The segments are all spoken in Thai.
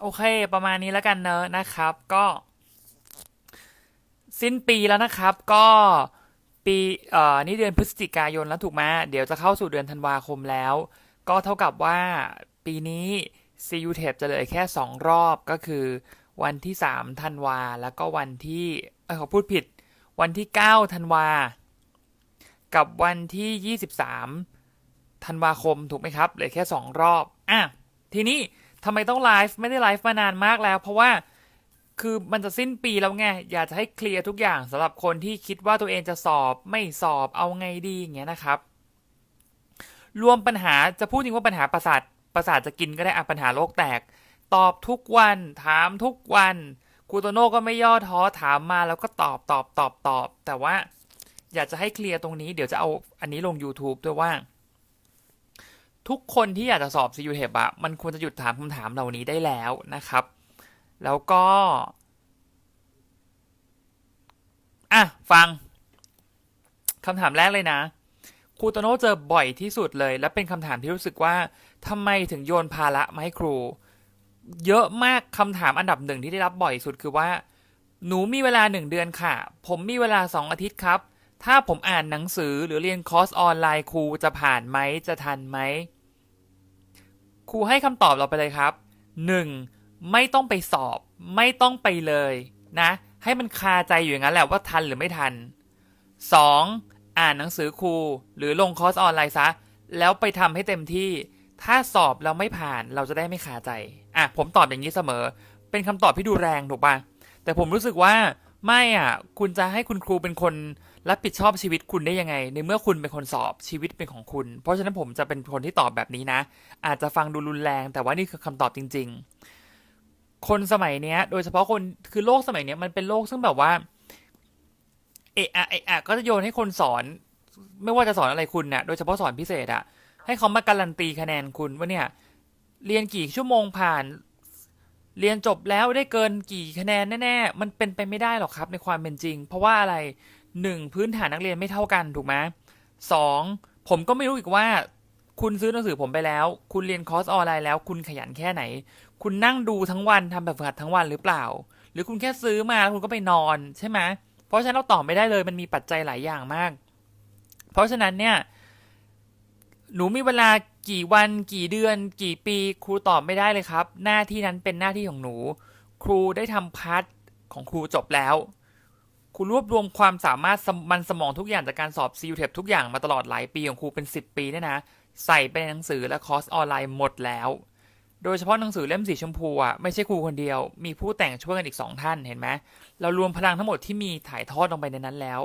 โอเค ประมาณนี้แล้วกันเนอะนะครับ ก็ สิ้นปีแล้วนะครับ ก็ปีเอ่อนี่เดือนพฤศจิกายนแล้วถูกไหมเดี๋ยวจะเข้าสู่เดือนธันวาคมแล้ว ก็เท่ากับว่าปีนี้ CU t a p จะเหลือแค่ 2 รอบก็คือวันที่3ธันวา แล้วก็วันที่เออขอพูดผิด วันที่9ธันวา กับวันที่ 23ธันวาคมถูกไหมครับเหลือแค่ 2 รอบอะทีนี้ ทำไมต้องไลฟ์ไม่ได้ไลฟ์มานานมากแล้ว เพราะว่าคือมันจะสิ้นปีแล้วไง อยากจะให้เคลียร์ทุกอย่างสำหรับคนที่คิดว่าตัวเองจะสอบไม่สอบเอาไงดีอย่างเงี้ยนะครับ รวมปัญหาจะพูดจริงว่าปัญหาประสาทประสาทจะกินก็ได้อะปัญหาโลกแตก ตอบทุกวันถามทุกวันครูโตโน่ก็ไม่ย่อท้อถามมาแล้วก็ตอบตอบตอบตอบ แต่ว่าอยากจะให้เคลียร์ตรงนี้เดี๋ยวจะเอาอันนี้ลง YouTube ด้วยว่า ทุกคนที่อยากจะสอบ CU t e p อะมันควรจะหยุดถามคำถามเหล่านี้ได้แล้วนะครับ แล้วก็อะฟังคำถามแรกเลยนะครูโตโน่เจอบ่อยที่สุดเลย และเป็นคำถามที่รู้สึกว่าทำไมถึงโยนภาระมาให้ครู เยอะมากคำถามอันดับหนึ่งที่ได้รับบ่อยสุดคือว่า หนูมีเวลาหนึ่งเดือนค่ะ ผมมีเวลาสองอาทิตย์ครับ ถ้าผมอ่านหนังสือหรือเรียนคอร์สออนไลน์ครูจะผ่านไหมจะทันไหม ครูให้คำตอบเราไปเลยครับหนึ่งไม่ต้องไปสอบ ไม่ต้องไปเลยนะ ให้มันคาใจอยู่อย่างนั้นแหละว่าทันหรือไม่ทัน 2. อ่านหนังสือครูหรือลงคอร์สออนไลน์ซะ แล้วไปทำให้เต็มที่ ถ้าสอบแล้วไม่ผ่านเราจะได้ไม่คาใจ อะ ผมตอบอย่างนี้เสมอ เป็นคำตอบที่ดูแรงถูกปะแต่ผมรู้สึกว่าไม่อะ คุณจะให้คุณครูเป็นคน รับผิดชอบชีวิตคุณได้ยังไง ในเมื่อคุณเป็นคนสอบชีวิตเป็นของคุณ เพราะฉะนั้นผมจะเป็นคนที่ตอบแบบนี้นะ อาจจะฟังดูรุนแรง แต่ว่านี่คือคำตอบจริง ๆ คนสมัยเนี้ย โดยเฉพาะคนคือโลกสมัยเนี้ยมันเป็นโลกซึ่งแบบว่า เอะอะเอะอะก็จะโยนให้คนสอน ไม่ว่าจะสอนอะไรคุณเนี่ยโดยเฉพาะสอนพิเศษอะให้เขามาการันตีคะแนนคุณว่าเนี่ย เรียนกี่ชั่วโมงผ่าน เรียนจบแล้วได้เกินกี่คะแนนแน่ๆมันเป็นไปไม่ได้หรอกครับ ในความเป็นจริง เพราะว่าอะไร หนึ่งพื้นฐานนักเรียนไม่เท่ากันถูกไหมสองผมก็ไม่รู้อีกว่า คุณซื้อหนังสือผมไปแล้ว คุณเรียนคอร์สออนไลน์แล้ว คุณขยันแค่ไหน คุณนั่งดูทั้งวันทำแบบฝึกหัดทั้งวันหรือเปล่า หรือคุณแค่ซื้อมาแล้วคุณก็ไปนอนใช่ไหมเพราะฉะนั้นเราตอบไม่ได้เลยมันมีปัจจัยหลายอย่างมาก เพราะฉะนั้นเนี่ยหนูมีเวลากี่วันกี่เดือน กี่ปีครูตอบไม่ได้เลยครับ หน้าที่นั้นเป็นหน้าที่ของหนู ครูได้ทำพาร์ทของครูจบแล้ว ครูรวบรวมความสามารถสมันสมองทุกอย่างจากการสอบซี u t e p ทุกอย่างมาตลอดหลายปีของครูเป็น 10 ปีเนี่ยนะ ใส่ไปในหนังสือและคอร์สออนไลน์หมดแล้ว โดยเฉพาะหนังสือเล่มสีชมพูอะไม่ใช่ครูคนเดียว มีผู้แต่งช่วยกันอีกสองท่านเห็นไหมเรารวมพลังทั้งหมดที่มีถ่ายทอดลงไปในนั้นแล้ว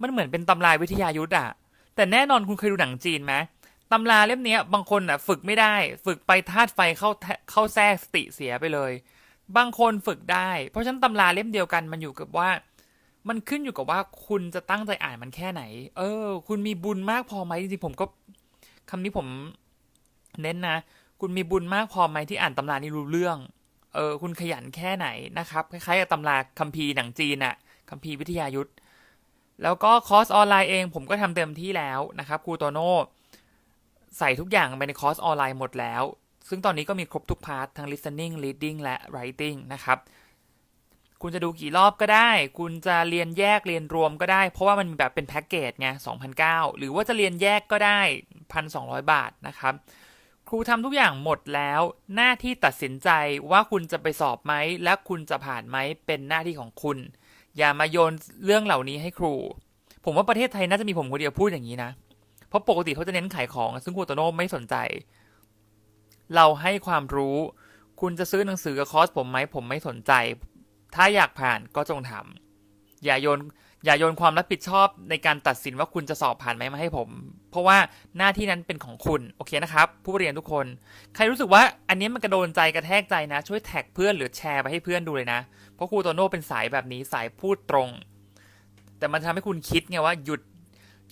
มันเหมือนเป็นตำราวิทยายุทธ์อะ แต่แน่นอนคุณเคยดูหนังจีนไหมตำราเล่มนี้บางคนอะฝึกไม่ได้ ฝึกไปธาตุไฟเข้าแทเข้าแทรกสติเสียไปเลย บางคนฝึกได้ เพราะฉะนั้นตำราเล่มเดียวกันมันอยู่กับว่า มันขึ้นอยู่กับว่าคุณจะตั้งใจอ่านมันแค่ไหน เออ คุณมีบุญมากพอไหมจริงๆผมก็คำนี้ผมเน้นนะ คุณมีบุญมากพอไหมที่อ่านตำรานี้รู้เรื่อง เออ คุณขยันแค่ไหนนะครับ คล้ายๆกับตำราคัมภีร์หนังจีนอะคัมภีร์วิทยายุทธ แล้วก็คอร์สออนไลน์เองผมก็ทำเต็มที่แล้วนะครับครูโตโน่ใส่ทุกอย่างไปในคอร์สออนไลน์หมดแล้ว ซึ่งตอนนี้ก็มีครบทุกพาร์ททั้ง listening reading และ writing นะครับ คุณจะดูกี่รอบก็ได้ คุณจะเรียนแยกเรียนรวมก็ได้ เพราะว่ามันมีแบบเป็นแพ็กเกจไง2,009หรือว่าจะเรียนแยกก็ได้ 1,200 บาทนะครับ ครูทำทุกอย่างหมดแล้ว หน้าที่ตัดสินใจว่าคุณจะไปสอบไหม และคุณจะผ่านไหมเป็นหน้าที่ของคุณ อย่ามาโยนเรื่องเหล่านี้ให้ครู ผมว่าประเทศไทยน่าจะมีผมคนเดียวพูดอย่างนี้นะ เพราะปกติเขาจะเน้นขายของ ซึ่งครูโตโน่ไม่สนใจ เราให้ความรู้คุณจะซื้อหนังสือกับคอร์สผมไหมผมไม่สนใจ ถ้าอยากผ่านก็จงทำอย่าโยนอย่าโยนความรับผิดชอบในการตัดสินว่าคุณจะสอบผ่านไหมมาให้ผม เพราะว่าหน้าที่นั้นเป็นของคุณ โอเคนะครับ ผู้เรียนทุกคน ใครรู้สึกว่าอันนี้มันกระโดนใจกระแทกใจนะ ช่วยแท็กเพื่อนหรือแชร์ไปให้เพื่อนดูเลยนะ เพราะครูโตโน่เป็นสายแบบนี้สายพูดตรง แต่มันทำให้คุณคิดไงว่าหยุด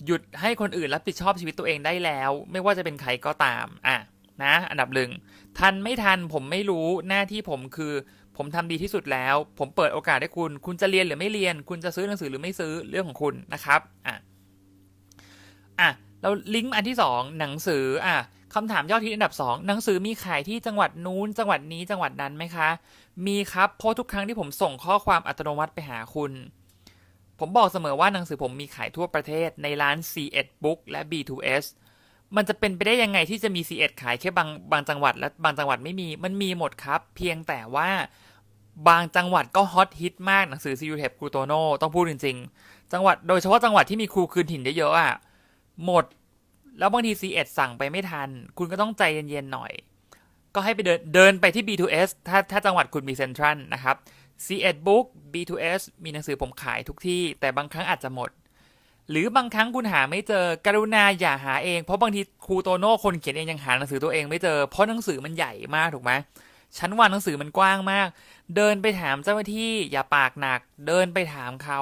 หยุดให้คนอื่นรับผิดชอบชีวิตตัวเองได้แล้ว ไม่ว่าจะเป็นใครก็ตามอะนะ อันดับหนึ่งทันไม่ทันผมไม่รู้หน้าที่ผมคือ ผมทำดีที่สุดแล้ว ผมเปิดโอกาสให้คุณ คุณจะเรียนหรือไม่เรียน คุณจะซื้อหนังสือหรือไม่ซื้อเรื่องของคุณนะครับอะอะแล้วลิงก์อันที่สองหนังสืออะคำถามยอดฮิตอันดับสองหนังสือมีขายที่จังหวัดนู้น จังหวัดนี้จังหวัดนั้นไหมคะ มีครับเพราะทุกครั้งที่ผมส่งข้อความอัตโนมัติไปหาคุณ ผมบอกเสมอว่าหนังสือผมมีขายทั่วประเทศในร้าน C1 Book และ B2S มันจะเป็นไปได้ยังไงที่จะมี C1 ขายแค่บางบางจังหวัดและบางจังหวัดไม่มี มันมีหมดครับ เพียงแต่ว่า บางจังหวัดก็ฮอตฮิตมากหนังสือ c u t e p ครูโตโน่ต้องพูดจริง ๆ จังหวัดโดยเฉพาะจังหวัดที่มีครูคืนถิ่นเยอะๆอะหมด แล้วบางที C1 สั่งไปไม่ทัน คุณก็ต้องใจเย็นๆหน่อย ก็ให้ไปเดินเดินไปที่ B2S ถ้าถ้าจังหวัดคุณมีเซ็นทรัลนะครับ C1 Book B2S มีหนังสือผมขายทุกที่ แต่บางครั้งอาจจะหมด หรือบางครั้งคุณหาไม่เจอกรุณาอย่าหาเอง เพราะบางทีครูโตโน่คนเขียนเองยังหาหนังสือตัวเองไม่เจอเพราะหนังสือมันใหญ่มากถูกไหม ชั้นวางหนังสือมันกว้างมาก เดินไปถามเจ้าหน้าที่อย่าปากหนัก เดินไปถามเขา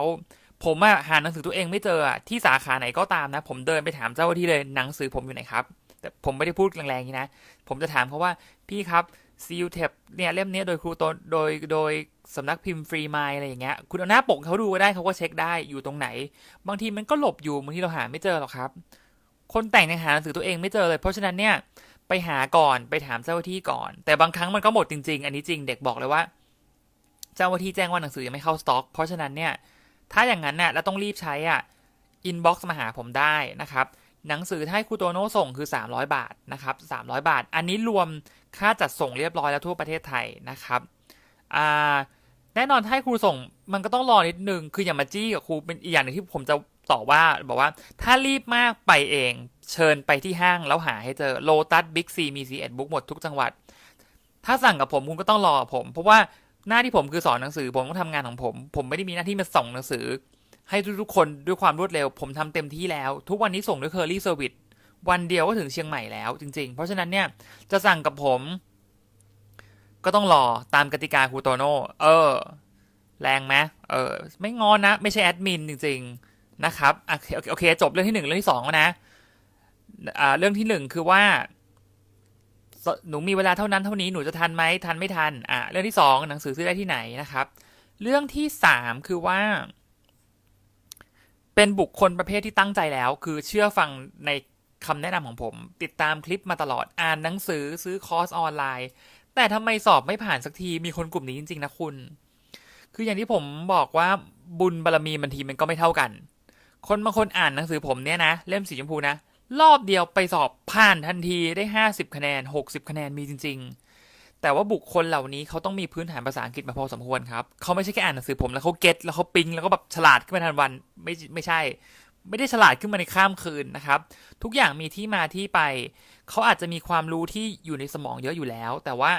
ผมอะหาหนังสือตัวเองไม่เจอที่สาขาไหนก็ตามนะ ผมเดินไปถามเจ้าหน้าที่เลยหนังสือผมอยู่ไหนครับ แต่ผมไม่ได้พูดแรงๆนี้นะ ผมจะถามเขาว่าพี่ครับ c u t e p เนี่ยเล่มนี้โดยครูโตโดยโดยสำนักพิมพ์ฟรีไมายอะไรอย่างเงี้ยคุณเอาหน้าปกเขาดูก็ได้เขาก็เช็คได้อยู่ตรงไหน บางทีมันก็หลบอยู่บางทีเราหาไม่เจอหรอกครับ คนแต่งยังหาหนังสือตัวเองไม่เจอเลย เพราะฉะนั้นเนี่ย ไปหาก่อนไปถามเจ้าหน้าที่ก่อน แต่บางครั้งมันก็หมดจริง ๆ อันนี้จริงเด็กบอกเลยว่า เจ้าหน้าที่แจ้งว่าหนังสือยังไม่เข้าสต็อก เพราะฉะนั้นเนี่ยถ้าอย่างนั้นเนี่ยเราต้องรีบใช้อะอินบ็อกซ์มาหาผมได้นะครับหนังสือที่ให้ครูโตโน่ส่งคือ 300 บาทนะครับ300 บาท อันนี้รวมค่าจัดส่งเรียบร้อยแล้วทั่วประเทศไทยนะครับแน่นอนให้ครูส่ง มันก็ต้องรอนิดนึง คืออย่ามาจี้กับครูเป็นอีกอย่างหนึ่งที่ผมจะต่อว่าบอกว่าถ้ารีบมากไปเอง เชิญไปที่ห้างแล้วหาให้เจอโลตัสบิ๊กซีมีซีเอ็ดบุ๊กหมดทุกจังหวัด ถ้าสั่งกับผมคุณก็ต้องรอผม เพราะว่าหน้าที่ผมคือสอนหนังสือ ผมต้องทำงานของผม ผมไม่ได้มีหน้าที่มาส่งหนังสือ ให้ทุกๆคนด้วยความรวดเร็ว ผมทำเต็มที่แล้ว ทุกวันนี้ส่งด้วยเคอรี่เซอร์วิสวันเดียวก็ถึงเชียงใหม่แล้วจริง ๆ เพราะฉะนั้นเนี่ยจะสั่งกับผม ก็ต้องรอตามกติกาครูโตโน่เออ แรงไหมเออไม่งอนนะ ไม่ใช่แอดมินจริง ๆ นะครับโอเคโอเคจบเรื่องที่หนึ่งเรื่องที่สองแล้วนะอ่าเรื่องที่หนึ่งคือว่า หนูมีเวลาเท่านั้นเท่านี้หนูจะทันไหมทันไม่ทันอะเรื่องที่สองหนังสือซื้อได้ที่ไหนนะครับ เรื่องที่สามคือว่า เป็นบุคคลประเภทที่ตั้งใจแล้ว คือเชื่อฟังในคำแนะนำของผม ติดตามคลิปมาตลอดอ่านหนังสือซื้อคอร์สออนไลน์ แต่ทำไมสอบไม่ผ่านสักทีมีคนกลุ่มนี้จริง ๆ นะคุณ คืออย่างที่ผมบอกว่าบุญบารรมีบางทีมันก็ไม่เท่ากัน คนบางคนอ่านหนังสือผมเนี่ยนะ เล่มสีชมพูนะ รอบเดียวไปสอบผ่านทันทีได้ 50 คะแนน 60 คะแนนมีจริง ๆ แต่ว่าบุคคลเหล่านี้เขาต้องมีพื้นฐานภาษาอังกฤษมาพอสมควรครับเขาไม่ใช่แค่อ่านหนังสือผมแล้วเขาเก็ตแล้วเขาปิ๊งแล้วก็แบบฉลาดขึ้นมาทันวันไม่ไม่ใช่ ไม่ได้ฉลาดขึ้นมาในข้ามคืนนะครับ ทุกอย่างมีที่มาที่ไปเขาอาจจะมีความรู้ที่อยู่ในสมองเยอะอยู่แล้ว แต่ว่า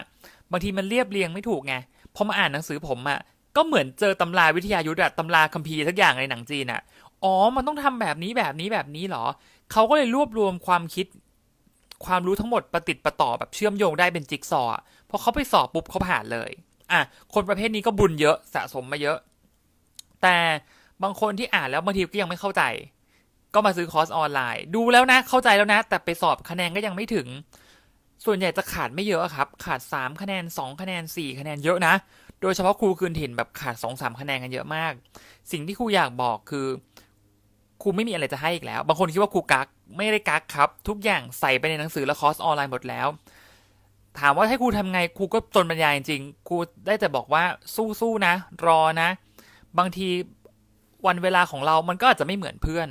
บางทีมันเรียบเรียงไม่ถูกไงพอมาอ่านหนังสือผมอะ่ะ ก็เหมือนเจอตำราวิทยายุทธ์อะตำราคัมภีร์สักอย่างในหนังจีนอะอ๋อ มันต้องทำแบบนี้แบบนี้แบบนี้หรอ เขาก็เลยรวบรวมความคิด ความรู้ทั้งหมดประติดประต่อแบบเชื่อมโยงได้เป็นจิ๊กซอว์พอเขาไปสอบปุ๊บเขาผ่านเลย อะ คนประเภทนี้ก็บุญเยอะสะสมมาเยอะ แต่บางคนที่อ่านแล้วบางทีก็ยังไม่เข้าใจ ก็มาซื้อคอร์สออนไลน์ ดูแล้วนะ เข้าใจแล้วนะ แต่ไปสอบคะแนนก็ยังไม่ถึง ส่วนใหญ่จะขาดไม่เยอะครับ ขาด 3 คะแนน 2 คะแนน 4 คะแนนเยอะนะ โดยเฉพาะครูคืนถิ่นแบบขาด2-3คะแนนกันเยอะมาก สิ่งที่ครูอยากบอกคือครูไม่มีอะไรจะให้อีกแล้ว บางคนคิดว่าครูกักไม่ได้กักครับ ทุกอย่างใส่ไปในหนังสือและคอร์สออนไลน์หมดแล้ว ถามว่าให้ครูทำไงครูก็จนบรรยายจริงครูได้แต่บอกว่าสู้ๆนะ รอนะ บางทีวันเวลาของเรามันก็อาจจะไม่เหมือนเพื่อน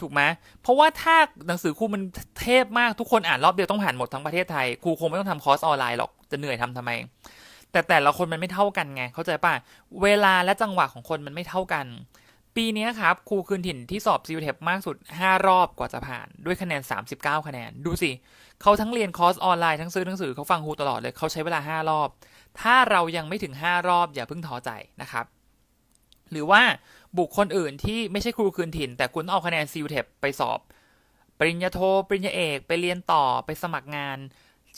ถูกไหมเพราะว่าถ้าหนังสือครูมันเทพมากทุกคนอ่านรอบเดียวต้องผ่านหมดทั้งประเทศไทยครูคงไม่ต้องทำคอร์สออนไลน์หรอกจะเหนื่อยทำทำไม แต่แต่ละคนมันไม่เท่ากันไง เข้าใจป่ะ เวลาและจังหวะของคนมันไม่เท่ากัน ปีนี้ครับครูคืนถิ่นที่สอบซิลเทปมากสุด 5 รอบกว่าจะผ่าน ด้วยคะแนน 39 คะแนน ดูสิเขาทั้งเรียนคอร์สออนไลน์ทั้งซื้อหนังสือเขาฟังครูตลอดเลยเขาใช้เวลา 5 รอบ ถ้าเรายังไม่ถึง 5 รอบอย่าเพิ่งท้อใจนะครับหรือว่าบุคคลอื่นที่ไม่ใช่ครูคืนถิ่น แต่คุณเอาคะแนนซิลเทปไปสอบ ปริญญาโทปริญญาเอกไปเรียนต่อไปสมัครงาน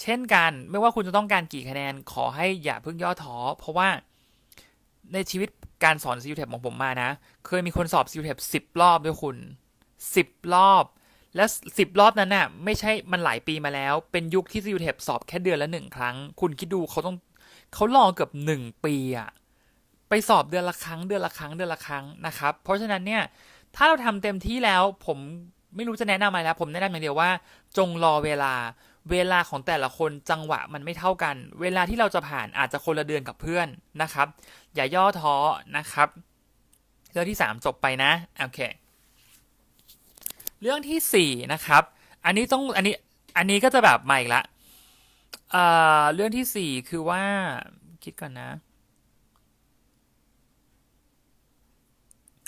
เช่นกันไม่ว่าคุณจะต้องการกี่คะแนนขอให้อย่าเพิ่งย่อท้อเพราะว่าในชีวิตการสอนซิลเทปของผมมานะ เคยมีคนสอบซิลเทปสิบรอบด้วยคุณสิบรอบ และสิบรอบนั้นน่ะไม่ใช่มันหลายปีมาแล้ว เป็นยุคที่ซิลเทปสอบแค่เดือนละหนึ่งครั้ง คุณคิดดูเขาต้องเขารอเกือบหนึ่งปีอะไปสอบเดือนละครั้งเดือนละครั้งเดือนละครั้งนะครับ เพราะฉะนั้นเนี่ยถ้าเราทำเต็มที่แล้วผมไม่รู้จะแนะนำอะไรแล้ว ผมแนะนำอย่างเดียวว่า จงรอเวลา เวลาของแต่ละคนจังหวะมันไม่เท่ากัน เวลาที่เราจะผ่านอาจจะคนละเดือนกับเพื่อนนะครับ อย่าย่อท้อนะครับ เรื่องที่สามจบไปนะโอเค เรื่องที่สี่นะครับ อันนี้ต้องอันนี้อันนี้ก็จะแบบใหม่ละเอ่อเรื่องที่สี่คือว่าคิดก่อนนะ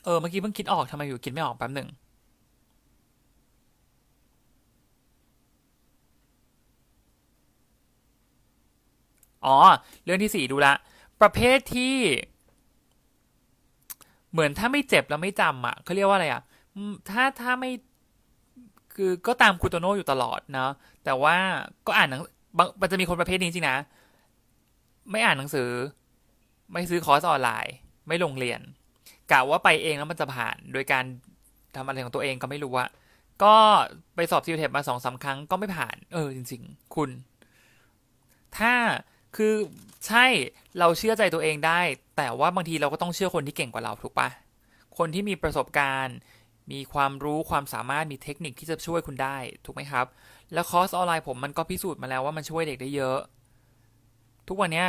เออเมื่อกี้เพิ่งคิดออกทำไมอยู่คิดไม่ออกแป๊บหนึ่ง อ๋อ เรื่องที่สี่ดูละ ประเภทที่ เหมือนถ้าไม่เจ็บแล้วไม่จำอะเขาเรียกว่าอะไรอะถ้าถ้าไม่ คือก็ตามคูโตโน่อยู่ตลอดเนาะแต่ว่าก็อ่านหนังมันจะมีคนประเภทนี้จริงนะ ไม่อ่านหนังสือ ไม่ซื้อคอร์สออนไลน์ ไม่ลงเรียนกะว่าไปเองแล้วมันจะผ่าน โดยการทำอะไรของตัวเองก็ไม่รู้ว่าก็ไปสอบซิวเทปมาสองสาครั้งก็ไม่ผ่าน เออจริง ๆ คุณ ถ้า คือใช่เราเชื่อใจตัวเองได้ แต่ว่าบางทีเราก็ต้องเชื่อคนที่เก่งกว่าเราถูกปะคนที่มีประสบการณ์ มีความรู้ความสามารถมีเทคนิคที่จะช่วยคุณได้ถูกไหมครับ แล้วคอร์สออนไลน์ผมมันก็พิสูจน์มาแล้วว่ามันช่วยเด็กได้เยอะ ทุกวันเนี้ย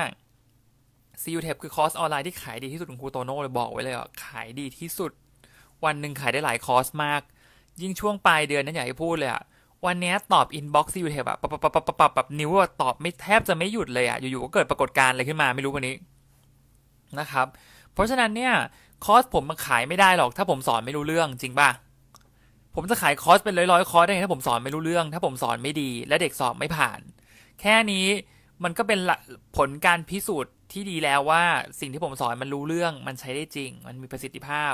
CU t a p คือคอร์สออนไลน์ที่ขายดีที่สุดของครูโตโน่เลยบอกไว้เลยอะขายดีที่สุด วันหนึ่งขายได้หลายคอร์สมาก ยิ่งช่วงปลายเดือนนั้นอยากให้พูดเลยอะ วันนี้ตอบอินบ็อกซ์ CU t a p อะปับปับปับปับปับแบบนิ้วตอบไม่แทบจะไม่หยุดเลยอะอยู่ๆก็เกิดปรากฏการณ์อะไรขึ้นมาไม่รู้วันนี้นะครับ เพราะฉะนั้นเนี่ยคอร์สผมมันขายไม่ได้หรอกถ้าผมสอนไม่รู้เรื่องจริงป่ะผมจะขายคอร์สเป็นร้อยๆคอร์สได้ไงถ้าผมสอนไม่รู้เรื่อง ถ้าผมสอนไม่ดี และเด็กสอบไม่ผ่าน แค่นี้มันก็เป็นผลการพิสูจน์ที่ดีแล้วว่าสิ่งที่ผมสอนมันรู้เรื่อง มันใช้ได้จริง มันมีประสิทธิภาพ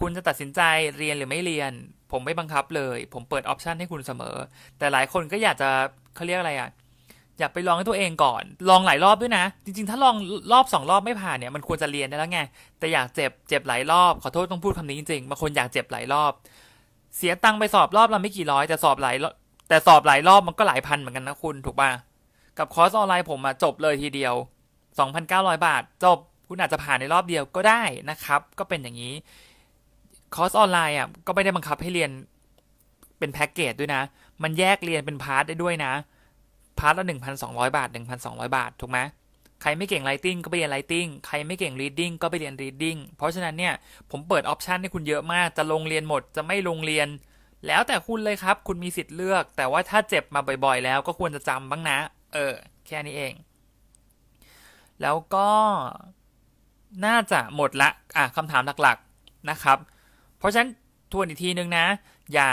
คุณจะตัดสินใจเรียนหรือไม่เรียน ผมไม่บังคับเลย ผมเปิดออปชันให้คุณเสมอ แต่หลายคนก็อยากจะเขาเรียกอะไรอะอยากไปลองให้ตัวเองก่อน ลองหลายรอบด้วยนะ จริง ๆ ถ้าลองรอบสองรอบไม่ผ่านเนี่ย มันควรจะเรียนได้แล้วไง แต่อยากเจ็บ เจ็บหลายรอบ ขอโทษต้องพูดคำนี้จริงๆ บางคนอยากเจ็บหลายรอบ เสียตังค์ไปสอบรอบละไม่กี่ร้อย แต่สอบหลายแต่สอบหลายรอบมันก็หลายพันเหมือนกันนะคุณ ถูกป่ะ กับคอร์สออนไลน์ผมอะจบเลยทีเดียว 2,900 บาท จบ คุณอาจจะผ่านในรอบเดียวก็ได้นะครับ ก็เป็นอย่างนี้ คอร์สออนไลน์อะก็ไม่ได้บังคับให้เรียนเป็นแพ็กเกจด้วยนะ มันแยกเรียนเป็นพาร์ทได้ด้วยนะ พาร์ทละ1,200บาท1,200บาท ถูกไหมใครไม่เก่ง Writing ก็ไปเรียน Writing ใครไม่เก่ง Reading ก็ไปเรียน Reading เพราะฉะนั้นเนี่ย ผมเปิดออปชันให้คุณเยอะมาก จะลงเรียนหมด จะไม่ลงเรียน แล้วแต่คุณเลยครับ คุณมีสิทธิ์เลือก แต่ว่าถ้าเจ็บมาบ่อยๆ แล้วก็ควรจะจำบ้างนะ เออ แค่นี้เอง แล้วก็ น่าจะหมดละ อะคำถามหลักๆ นะครับ เพราะฉะนั้นทวนอีกทีนึงนะ อย่า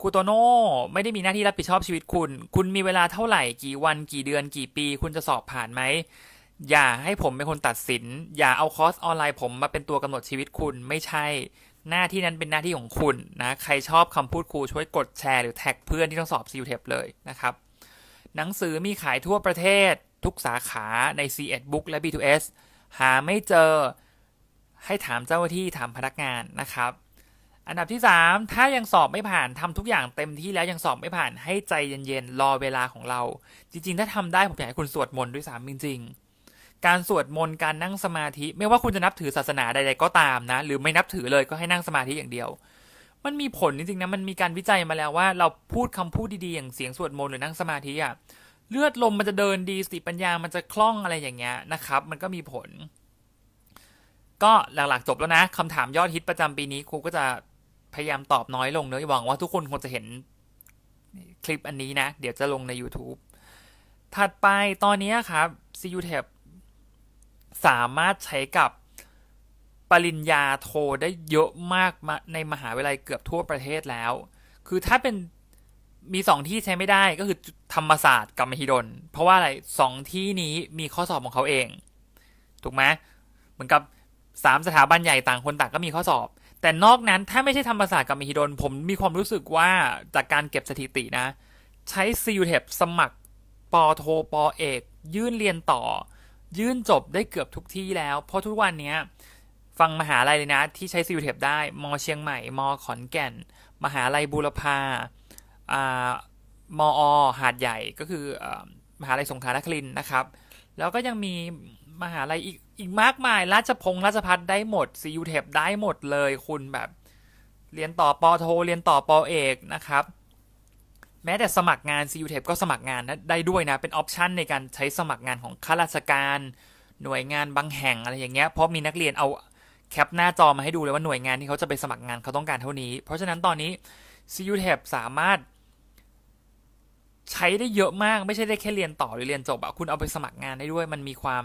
คูโตโน่ไม่ได้มีหน้าที่รับผิดชอบชีวิตคุณ คุณมีเวลาเท่าไหร่กี่วันกี่เดือนกี่ปี คุณจะสอบผ่านไหม อย่าให้ผมเป็นคนตัดสิน อย่าเอาคอร์สออนไลน์ผมมาเป็นตัวกำหนดชีวิตคุณไม่ใช่ หน้าที่นั้นเป็นหน้าที่ของคุณนะ ใครชอบคำพูดครูช่วยกดแชร์หรือแท็กเพื่อนที่ต้องสอบซิลเทปเลยนะครับ หนังสือมีขายทั่วประเทศ ทุกสาขาใน C1 Book และ B2S หาไม่เจอให้ถามเจ้าหน้าที่ถามพนักงานนะครับ อันดับที่ 3 ถ้ายังสอบไม่ผ่านทำทุกอย่างเต็มที่แล้วยังสอบไม่ผ่านให้ใจเย็นๆ รอเวลาของเรา จริง ๆ ถ้าทำได้ผมอยากให้คุณสวดมนต์ด้วยซ้ำจริง ๆ การสวดมนต์การนั่งสมาธิ ไม่ว่าคุณจะนับถือศาสนาใดๆก็ตามนะ หรือไม่นับถือเลยก็ให้นั่งสมาธิอย่างเดียว มันมีผลจริงๆนะมันมีการวิจัยมาแล้วว่า เราพูดคำพูดดีๆอย่างเสียงสวดมนต์หรือนั่งสมาธิอะเลือดลมมันจะเดินดีสติปัญญามันจะคล่องอะไรอย่างเงี้ยนะครับ มันก็มีผล ก็หลักๆจบแล้วนะคำถามยอดฮิตประจำปีนี้ครูก็จะ พยายามตอบน้อยลงเนอะหวังว่าทุกคนคงจะเห็นคลิปอันนี้นะ เดี๋ยวจะลงใน YouTube ถัดไปตอนนี้ครับ CU Tab สามารถใช้กับปริญญาโทได้เยอะมากในมหาวิทยาลัยเกือบทั่วประเทศแล้ว คือถ้าเป็นมีสองที่ใช้ไม่ได้ก็คือธรรมศาสตร์กับมหิดล เพราะว่าอะไรสองที่นี้มีข้อสอบของเขาเอง ถูกไหมเหมือนกับสามสถาบันใหญ่ต่างคนต่างก็มีข้อสอบ แต่นอกนั้นถ้าไม่ใช่ธรรมศาสตร์กับมหิดลผมมีความรู้สึกว่าจากการเก็บสถิตินะ ใช้ CU t e p สมัครปอโทปอเอก ยื่นเรียนต่อ ยื่นจบได้เกือบทุกที่แล้ว เพราะทุกวันนี้ฟังมหาลัยเลยนะ ที่ใช้ CU t e p ได้มเชียงใหม่มขอนแก่น มหาลัยบูรพามอหาดใหญ่ก็คืออมหาลัยสงขลานครินนะครับ แล้วก็ยังมี มหาลัยอีกอีกมากมาย ราชพงษ์ราชพัฒได้หมด CU t e p ได้หมดเลยคุณแบบเรียนต่อปอโท เรียนต่อปอเอกนะครับ แม้แต่สมัครงาน CU t e p ก็สมัครงานได้ด้วยนะ เป็นออปชันในการใช้สมัครงานของข้าราชการ หน่วยงานบางแห่งอะไรอย่างเงี้ยเพราะมีนักเรียนเอาแคปหน้าจอมาให้ดูเลยว่าหน่วยงานที่เขาจะไปสมัครงานเขาต้องการเท่านี้ เพราะฉะนั้นตอนนี้ CU t e p สามารถ ใช้ได้เยอะมาก ไม่ใช่ได้แค่เรียนต่อหรือเรียนจบอะคุณเอาไปสมัครงานได้ด้วย มันมีความ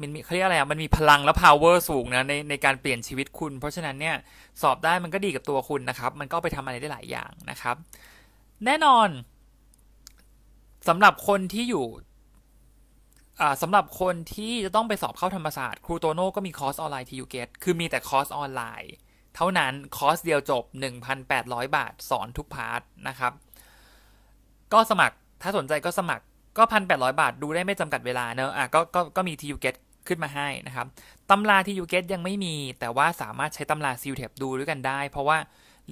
มันมีเขาเรียกอะไรอะมันมีพลังและ power สูงนะในในการเปลี่ยนชีวิตคุณ เพราะฉะนั้นเนี่ยสอบได้มันก็ดีกับตัวคุณนะครับ มันก็ไปทำอะไรได้หลายอย่างนะครับ แน่นอนสำหรับคนที่อยู่อ่าสำหรับคนที่จะต้องไปสอบเข้าธรรมศาสตร์ครูโตโน่ก็มีคอร์สออนไลน์ที่ยูเกตคือมีแต่คอร์สออนไลน์ เท่านั้นคอร์สเดียวจบ 1,800 บาท สอนทุกพาร์ทนะครับ ก็สมัครถ้าสนใจก็สมัคร ก็1,800บาทดูได้ไม่จำกัดเวลาเนอะอะก็ก็ก็มีที่ยูเกตขึ้นมาให้นะครับตำราที่ยูเกตยังไม่มี แต่ว่าสามารถใช้ตำราซิลเทปดูด้วยกันได้ เพราะว่า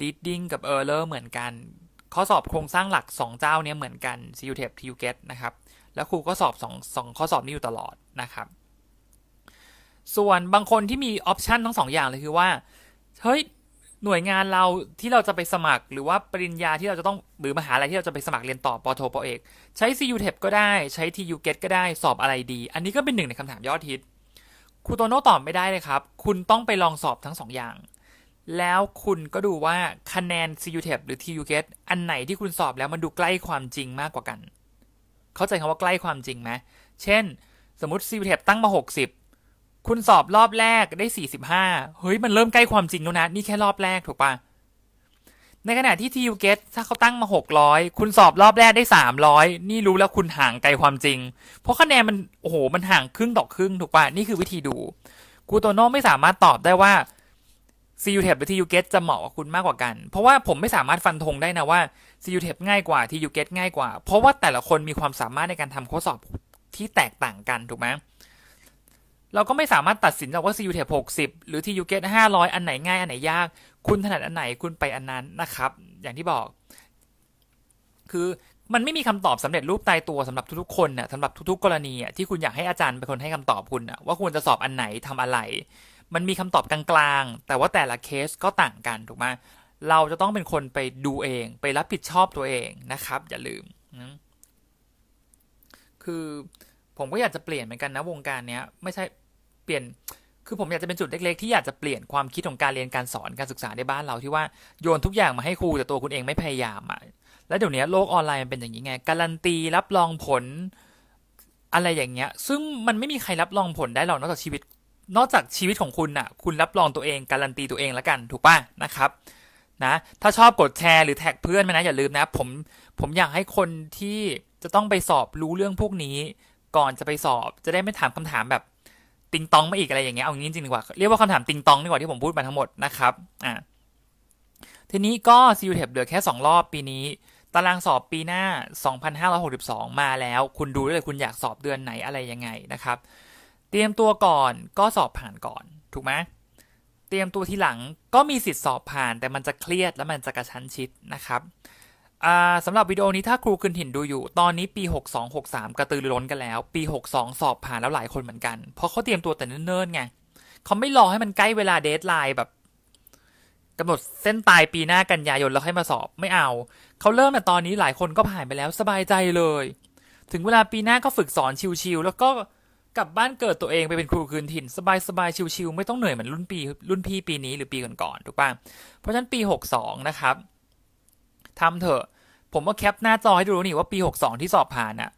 reading กับ error เหมือนกัน ข้อสอบโครงสร้างหลัก 2 เจ้าเนี้ยเหมือนกัน CU t e p t u g e t นะครับ แล้วครูก็สอบ2 2ข้อสอบนี้อยู่ตลอดนะครับ ส่วนบางคนที่มีออปชันทั้งสองอย่างเลยคือว่า เฮ้ย หน่วยงานเราที่เราจะไปสมัคร หรือว่าปริญญาที่เราจะต้องหรือมหาลัยที่เราจะไปสมัครเรียนต่อปอโทปอเอกใช้ CU t e p ก็ได้ใช้ TU GET ก็ได้สอบอะไรดี อันนี้ก็เป็นหนึ่งในคำถามยอดฮิตครูโตโน่ตอบไม่ได้เลยครับ คุณต้องไปลองสอบทั้งสองอย่าง แล้วคุณก็ดูว่าคะแนน CU t e p หรือ TU GET อันไหนที่คุณสอบแล้วมันดูใกล้ความจริงมากกว่ากัน เข้าใจคำว่าใกล้ความจริงไหมเช่น สมมติ CU t e p ตั้งมา 60 คุณสอบรอบแรกได้45เฮ้ย มันเริ่มใกล้ความจริงแล้วนะ นี่แค่รอบแรกถูกปะในขณะที่ TU GET ถ้าเขาตั้งมา600คุณสอบรอบแรกได้300นี่รู้แล้วคุณห่างไกลความจริง เพราะคะแนนมันโอ้โหมันห่างครึ่งต่อครึ่งถูกปะนี่คือวิธีดูครูโตโน่ไม่สามารถตอบได้ว่า CU t e p หรือ TU GET จะเหมาะกับคุณมากกว่ากัน เพราะว่าผมไม่สามารถฟันธงได้นะว่า CU t e p ง่ายกว่า TU GET ง่ายกว่า เพราะว่าแต่ละคนมีความสามารถในการทำข้อสอบที่แตกต่างกันถูกไหม เราก็ไม่สามารถตัดสินจากว่า CU t e p 60 หรือ TU GET 500 อันไหนง่ายอันไหนยาก คุณถนัดอันไหนคุณไปอันนั้นนะครับ อย่างที่บอก คือมันไม่มีคำตอบสำเร็จรูปตายตัวสำหรับทุกๆคนน่ะสำหรับทุกๆกรณีอะที่คุณอยากให้อาจารย์เป็นคนให้คำตอบคุณอะว่าควรจะสอบอันไหนทำอะไร มันมีคำตอบกลางๆ แต่ว่าแต่ละเคสก็ต่างกันถูกไหมเราจะต้องเป็นคนไปดูเอง ไปรับผิดชอบตัวเองนะครับ อย่าลืมนะคือผมก็อยากจะเปลี่ยนเหมือนกันนะวงการเนี้ย ไม่ใช่ เปลี่ยนคือผมอยากจะเป็นจุดเล็กๆที่อยากจะเปลี่ยนความคิดของการเรียนการสอนการศึกษาในบ้านเราที่ว่าโยนทุกอย่างมาให้ครูแต่ตัวคุณเองไม่พยายามอะแล้วเดี๋ยวนี้โลกออนไลน์มันเป็นอย่างนี้ไง การันตีรับรองผลอะไรอย่างเงี้ย ซึ่งมันไม่มีใครรับรองผลได้หรอกนอกจากชีวิต นอกจากชีวิตของคุณน่ะ คุณรับรองตัวเองการันตีตัวเองแล้วกันถูกป่ะนะครับนะถ้าชอบกดแชร์หรือแท็กเพื่อนมานะอย่าลืมนะผมผมอยากให้คนที่จะต้องไปสอบรู้เรื่องพวกนี้ ก่อนจะไปสอบจะได้ไม่ถามคำถามแบบ ติงตองมาอีกอะไรอย่างเงี้ยเอางี้จริงดีกว่าเรียกว่าคำถามติงตองดีกว่าที่ผมพูดมาทั้งหมดนะครับอ่าทีนี้ก็ CU t e p เหลือแค่ 2 รอบปีนี้ ตารางสอบปีหน้า 2562 มาแล้ว คุณดูได้เลยคุณอยากสอบเดือนไหนอะไรยังไงนะครับ เตรียมตัวก่อนก็สอบผ่านก่อน ถูกไหมเตรียมตัวทีหลังก็มีสิทธิ์สอบผ่าน แต่มันจะเครียดและมันจะกระชั้นชิดนะครับ สำหรับวิดีโอนี้ถ้าครูคืนถิ่นดูอยู่ ตอนนี้ปี 6263 กระตือรือร้นกันแล้ว ปี 62 สอบผ่านแล้วหลายคนเหมือนกัน เพราะเขาเตรียมตัวแต่เนิ่นๆไงเขาไม่รอให้มันใกล้เวลาเดทไลน์แบบกำหนดเส้นตายปีหน้ากันยายนแล้วให้มาสอบไม่เอา เขาเริ่มแต่ตอนนี้หลายคนก็ผ่านไปแล้วสบายใจเลย ถึงเวลาปีหน้าก็ฝึกสอนชิวๆแล้วก็กลับบ้านเกิดตัวเองไปเป็นครูคืนถิ่น สบายๆชิวๆไม่ต้องเหนื่อยเหมือนรุ่นปีรุ่นพี่ปีนี้หรือปีก่อนๆถูกป่ะเพราะฉะนั้นปี 62 นะครับ ทำเถอะ ผมว่าแคปหน้าจอให้ดูนี่ว่าปี 62 ที่สอบผ่านอะ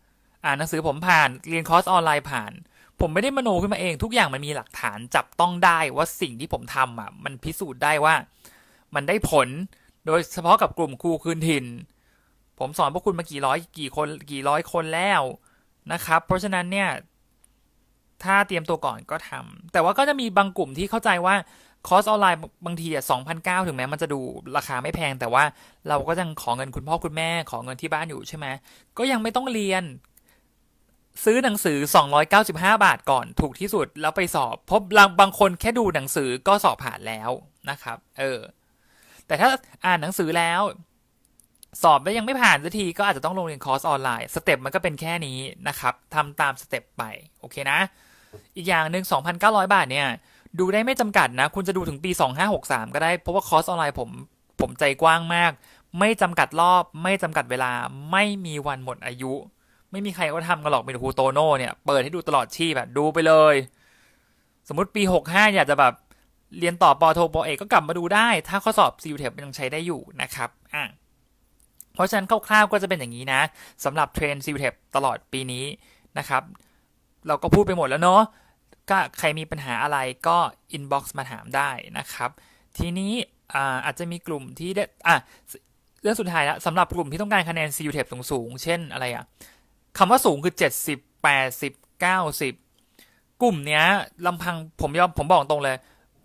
อ่านหนังสือผมผ่านเรียนคอร์สออนไลน์ผ่าน ผมไม่ได้มโนขึ้นมาเอง ทุกอย่างมันมีหลักฐานจับต้องได้ว่าสิ่งที่ผมทำอะ มันพิสูจน์ได้ว่า มันได้ผลโดยเฉพาะกับกลุ่มครูคืนถิ่น ผมสอนพวกคุณมากี่ร้อยกี่คนกี่ร้อยคนแล้วนะครับ เพราะฉะนั้นเนี่ย ถ้าเตรียมตัวก่อนก็ทำแต่ว่าก็จะมีบางกลุ่มที่เข้าใจว่า คอร์สออนไลน์บางทีอะสองพันเก้าถึงแม้มันจะดูราคาไม่แพง แต่ว่าเราก็ยังขอเงินคุณพ่อคุณแม่ขอเงินที่บ้านอยู่ใช่ไหมก็ยังไม่ต้องเรียน ซื้อหนังสือ 295 บาทก่อนถูกที่สุดแล้วไปสอบพราะบางคนแค่ดูหนังสือก็สอบผ่านแล้วนะครับ เออ แต่ถ้าอ่านหนังสือแล้ว สอบแล้วยังไม่ผ่านสักทีก็อาจจะต้องลงเรียนคอร์สออนไลน์สเต็ปมันก็เป็นแค่นี้นะครับทำตามสเต็ปไปโอเคนะ อีกอย่างหนึ่ง2,900 บาทเนี่ย ดูได้ไม่จำกัดนะ คุณจะดูถึงปี 2563 ก็ได้ เพราะว่าคอร์สออนไลน์ผมผมใจกว้างมาก ไม่จำกัดรอบ ไม่จำกัดเวลา ไม่มีวันหมดอายุ ไม่มีใครก็ทำกันหรอกเป็นครูโตโน่เนี่ย เปิดให้ดูตลอดชีพแบบดูไปเลย สมมติปี 65 อยากจะแบบเรียนต่อปอโทปอเอกก็กลับมาดูได้ ถ้าข้อสอบซี u เทปยังใช้ได้อยู่นะครับอะเพราะฉะนั้นคร่าวๆก็จะเป็นอย่างนี้นะสำหรับเทรนซี u เทปตลอดปีนี้นะครับ เราก็พูดไปหมดแล้วเนาะ ก็ใครมีปัญหาอะไรก็อินบ็อกซ์มาถามได้นะครับ ทีนี้อาจจะมีกลุ่มที่ได้อะเรื่องสุดท้ายแล้วสำหรับกลุ่มที่ต้องการคะแนน CU เทปสูงๆ เช่นอะไรอะคำว่าสูงคือ 70 80 90 กลุ่มเนี้ยลำพังผมยอมผมบอกตรงเลย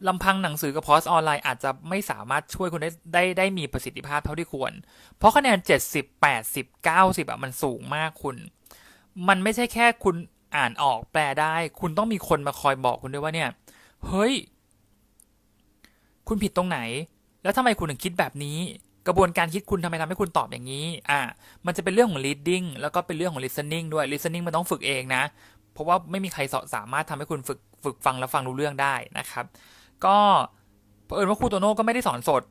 ลำพังหนังสือกับคอร์สออนไลน์อาจจะไม่สามารถช่วยคุณได้ได้ได้มีประสิทธิภาพเท่าที่ควร เพราะคะแนน 70 80 90อะมันสูงมากคุณ มันไม่ใช่แค่คุณ อ่านออกแปลได้ คุณต้องมีคนมาคอยบอกคุณด้วยว่าเนี่ย เฮ้ย คุณผิดตรงไหน แล้วทำไมคุณถึงคิดแบบนี้ กระบวนการคิดคุณทำไมทำให้คุณตอบอย่างนี้ อ่ามันจะเป็นเรื่องของ reading แล้วก็เป็นเรื่องของ listening ด้วย listening มันต้องฝึกเองนะ เพราะว่าไม่มีใครสามารถทำให้คุณฝึกฝึกฟังและฟังรู้เรื่องได้นะครับ ก็เผอิญว่าครูโตโน่ก็ไม่ได้สอนสด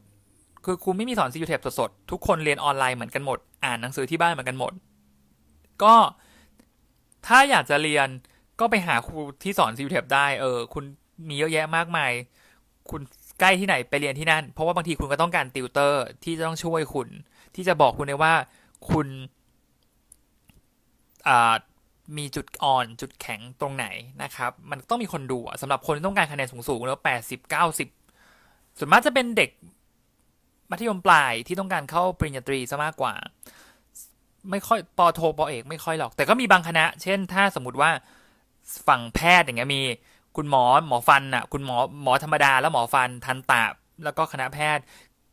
คือครูไม่มีสอนซีอูเทปสดๆทุกคนเรียนออนไลน์เหมือนกันหมด อ่านหนังสือที่บ้านเหมือนกันหมด ก็ ถ้าอยากจะเรียนก็ไปหาครูที่สอนซีอูเทปได้ เออ คุณมีเยอะแยะมากมาย คุณใกล้ที่ไหนไปเรียนที่นั่น เพราะว่าบางทีคุณก็ต้องการติวเตอร์ที่จะต้องช่วยคุณ ที่จะบอกคุณได้ว่าคุณมีจุดอ่อนจุดแข็งตรงไหนนะครับ มันต้องมีคนดูสำหรับคนที่ต้องการคะแนนสูงๆแล้วแปดสิบเก้าสิบส่วนมากจะเป็นเด็กมัธยมปลายที่ต้องการเข้าปริญญาตรีซะมากกว่า ไม่ค่อยปอโทปอเอก ไม่ค่อยหรอก แต่ก็มีบางคณะ เช่น ถ้าสมมติว่าฝั่งแพทย์อย่างเงี้ยมีคุณหมอหมอฟันอะ คุณหมอหมอธรรมดา แล้วหมอฟันทันตะแล้วก็คณะแพทย์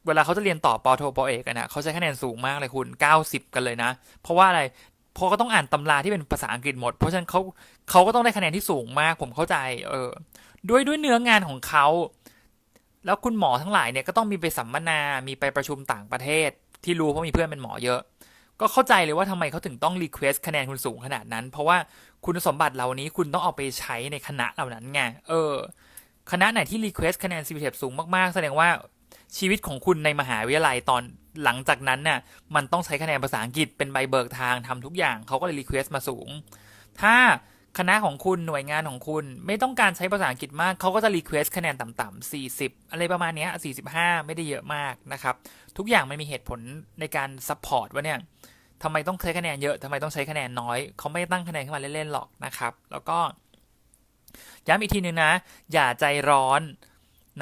เวลาเขาจะเรียนต่อปอโทปอเอกกันนะเขาใช้คะแนนสูงมากเลยคุณ 90 กันเลยนะ เพราะว่าอะไรเพราะก็ต้องอ่านตำราที่เป็นภาษาอังกฤษหมด เพราะฉะนั้นเขาเขาก็ต้องได้คะแนนที่สูงมาก ผมเข้าใจ เออ ด้วยด้วยเนื้องานของเขาแล้วคุณหมอทั้งหลายเนี่ยก็ต้องมีไปสัมมนา มีไปประชุมต่างประเทศ ที่รู้เพราะมีเพื่อนเป็นหมอเยอะ ก็เข้าใจเลยว่าทำไมเขาถึงต้องรีเควสคะแนนคุณสูงขนาดนั้น เพราะว่าคุณสมบัติเหล่านี้คุณต้องเอาไปใช้ในคณะเหล่านั้นไงเออ คณะไหนที่รีเควสคะแนน CPTEP สูงมากๆ แสดงว่าชีวิตของคุณในมหาวิทยาลัยตอนหลังจากนั้นน่ะมันต้องใช้คะแนนภาษาอังกฤษเป็นใบเบิกทางทำทุกอย่างเขาก็เลยรีเควสมาสูง ถ้า คณะของคุณหน่วยงานของคุณ ไม่ต้องการใช้ภาษาอังกฤษมากเขาก็จะรีเควสคะแนนต่ำๆ40 อะไรประมาณเนี้ย45 ไม่ได้เยอะมากนะครับ ทุกอย่างมันมีเหตุผลในการซัพพอร์ตว่าเนี่ยทำไมต้องใช้คะแนนเยอะทำไมต้องใช้คะแนนน้อย เขาไม่ตั้งคะแนนขึ้นมาเล่นๆหรอกนะครับ แล้วก็ย้ำอีกทีนึงนะ อย่าใจร้อน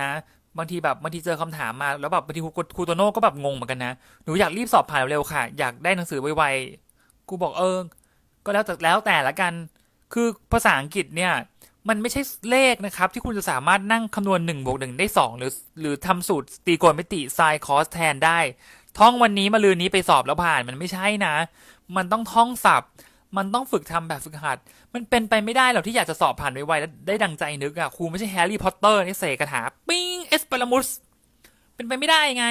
นะบางทีแบบบางทีเจอคำถามมาแล้วแบบบางทีครูครูโตโน่ก็แบบงงเหมือนกันนะหนูอยากรีบสอบผ่านเร็วค่ะ อยากได้หนังสือไวๆกูบอกเออ ก็แล้วแต่แล้วแต่ละกัน คือภาษาอังกฤษเนี่ยมันไม่ใช่เลขนะครับ ที่คุณจะสามารถนั่งคำนวณ1บวก1ได้ 2 หรือ หรือทำสูตรตีโกณมิติไซน์คอสแทนได้ ท่องวันนี้มาลืนนี้ไปสอบแล้วผ่านมันไม่ใช่นะ มันต้องท่องศัพท์ มันต้องฝึกทำแบบฝึกหัด มันเป็นไปไม่ได้หรอกที่อยากจะสอบผ่านไวๆแล้วได้ดังใจนึกอะครูไม่ใช่แฮร์รี่พอตเตอร์นี่เสกคาถาปิ้งเอสเปรามุสเป็นไปไม่ได้ไง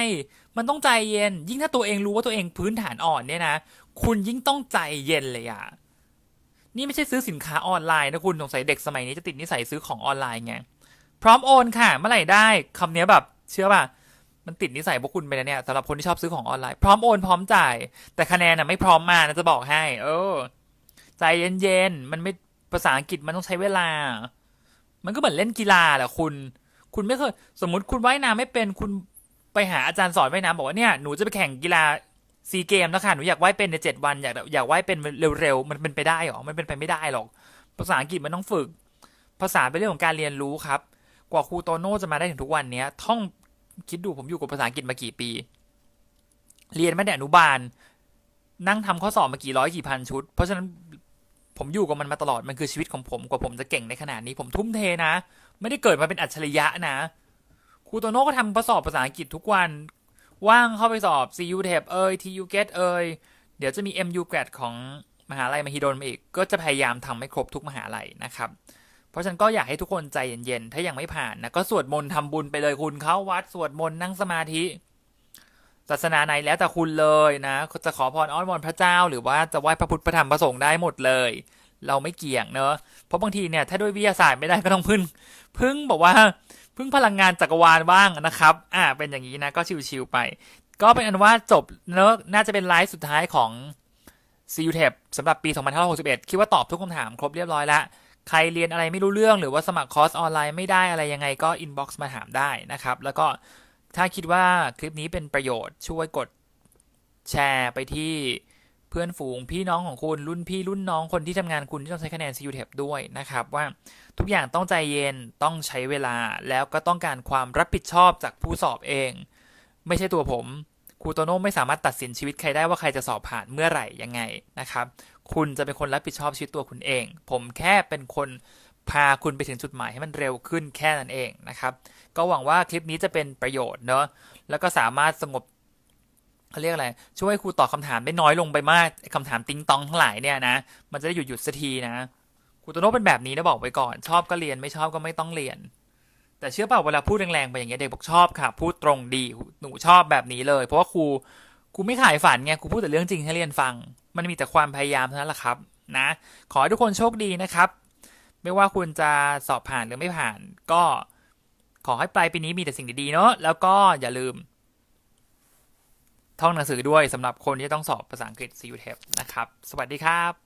มันต้องใจเย็น ยิ่งถ้าตัวเองรู้ว่าตัวเองพื้นฐานอ่อนเนี่ยนะ คุณยิ่งต้องใจเย็นเลยอะ นี่ไม่ใช่ซื้อสินค้าออนไลน์นะคุณสงสัยเด็กสมัยนี้จะติดนิสัยซื้อของออนไลน์ไงพร้อมโอนค่ะ เมื่อไหร่ได้คำนี้แบบ เชื่อป่ะมันติดนิสัยพวกคุณไปแล้วเนี่ยสำหรับคนที่ชอบซื้อของออนไลน์พร้อมโอนพร้อมจ่าย แต่คะแนนน่ะไม่พร้อมมานะจะบอกให้ เออ ใจเย็นๆมันไม่ภาษาอังกฤษมันต้องใช้เวลา มันก็เหมือนเล่นกีฬาแหละคุณ คุณไม่เคยสมมติคุณว่ายน้ำไม่เป็นคุณไปหาอาจารย์สอนว่ายน้ำบอกว่าเนี่ยหนูจะไปแข่งกีฬา ซีเกมแล้วค่ะหนูอยากว่ายเป็นในเจ็ดวันอยากอยากว่ายเป็นเร็วๆมันเป็นไปได้หรอมันเป็นไปไม่ได้หรอก ภาษาอังกฤษมันต้องฝึก ภาษาเป็นเรื่องของการเรียนรู้ครับ กว่าครูโตโน่จะมาได้ถึงทุกวันเนี้ยท่องคิดดูผมอยู่กับภาษาอังกฤษมากี่ปี เรียนมาแต่อนุบาล นั่งทำข้อสอบมากี่ร้อยกี่พันชุด เพราะฉะนั้นผมอยู่กับมันมาตลอดมันคือชีวิตของผมกว่าผมจะเก่งในขนาดนี้ ผมทุ่มเทนะ ไม่ได้เกิดมาเป็นอัจฉริยะนะครูโตโน่ก็ทำข้อสอบภาษาอังกฤษทุกวัน ว่างเข้าไปสอบ CU t e p เอ่ย TU GET เอ่ยเดี๋ยวจะมี MU GRAD ของมหาลัยมหิดลมาอีก ก็จะพยายามทำให้ครบทุกมหาลัยนะครับ เพราะฉะนั้นก็อยากให้ทุกคนใจเย็นๆ ถ้ายังไม่ผ่านนะก็สวดมนต์ทำบุญไปเลยคุณเข้าวัดสวดมนต์นั่งสมาธิศาสนาไหนแล้วแต่คุณเลยนะจะขอพรอ้อนวอนพระเจ้า หรือว่าจะไหว้พระพุทธพระธรรมพระสงฆ์ได้หมดเลย เราไม่เกี่ยงเนอะเพราะบางทีเนี่ยถ้าด้วยวิทยาศาสตร์ไม่ได้ก็ต้องพึ่งพึ่งบอกว่า พึ่งพลังงานจักรวาลบ้างนะครับ อ่า เป็นอย่างนี้นะ ก็ชิวๆไป ก็เป็นอันว่าจบเนอะน่าจะเป็นไลฟ์สุดท้ายของ c u t e p สำหรับปี 2561 คิดว่าตอบทุกคำถามครบเรียบร้อยแล้ว ใครเรียนอะไรไม่รู้เรื่องหรือว่าสมัครคอร์สออนไลน์ไม่ได้อะไรยังไงก็ inbox มาถามได้นะครับ แล้วก็ถ้าคิดว่าคลิปนี้เป็นประโยชน์ช่วยกดแชร์ไปที่ เพื่อนฝูงพี่น้องของคุณรุ่นพี่รุ่นน้องคนที่ทำงานคุณที่ต้องใช้คะแนน c u t e p ด้วยนะครับ ว่าทุกอย่างต้องใจเย็นต้องใช้เวลาแล้วก็ต้องการความรับผิดชอบจากผู้สอบเอง ไม่ใช่ตัวผมครูโตโน่ไม่สามารถตัดสินชีวิตใครได้ว่าใครจะสอบผ่านเมื่อไหร่ยังไงนะครับ คุณจะเป็นคนรับผิดชอบชีวิตตัวคุณเอง ผมแค่เป็นคนพาคุณไปถึงจุดหมายให้มันเร็วขึ้นแค่นั้นเองนะครับ ก็หวังว่าคลิปนี้จะเป็นประโยชน์เนอะแล้วก็สามารถสงบ เขาเรียกอะไร ช่วยครูตอบคำถามได้น้อยลงไปมากไอ้คำถามติ้งตองทั้งหลายเนี่ยนะ มันจะได้หยุดหยุดสักทีนะครูโตโน่เป็นแบบนี้นะบอกไว้ก่อน ชอบก็เรียนไม่ชอบก็ไม่ต้องเรียน แต่เชื่อเปล่าเวลาพูดแรงๆไปอย่างเงี้ยเด็กบอกชอบค่ะ พูดตรงดีหนูชอบแบบนี้เลย เพราะว่าครูครูไม่ขายฝันไงครูพูดแต่เรื่องจริงให้เรียนฟัง มันมีแต่ความพยายามเท่านั้นแหละครับนะ ขอให้ทุกคนโชคดีนะครับ ไม่ว่าคุณจะสอบผ่านหรือไม่ผ่าน ก็ขอให้ปลายปีนี้มีแต่สิ่งดีๆเนาะแล้วก็อย่าลืม ท่องหนังสือด้วยสำหรับคนที่ต้องสอบภาษาอังกฤษ CU t e p นะครับ สวัสดีครับ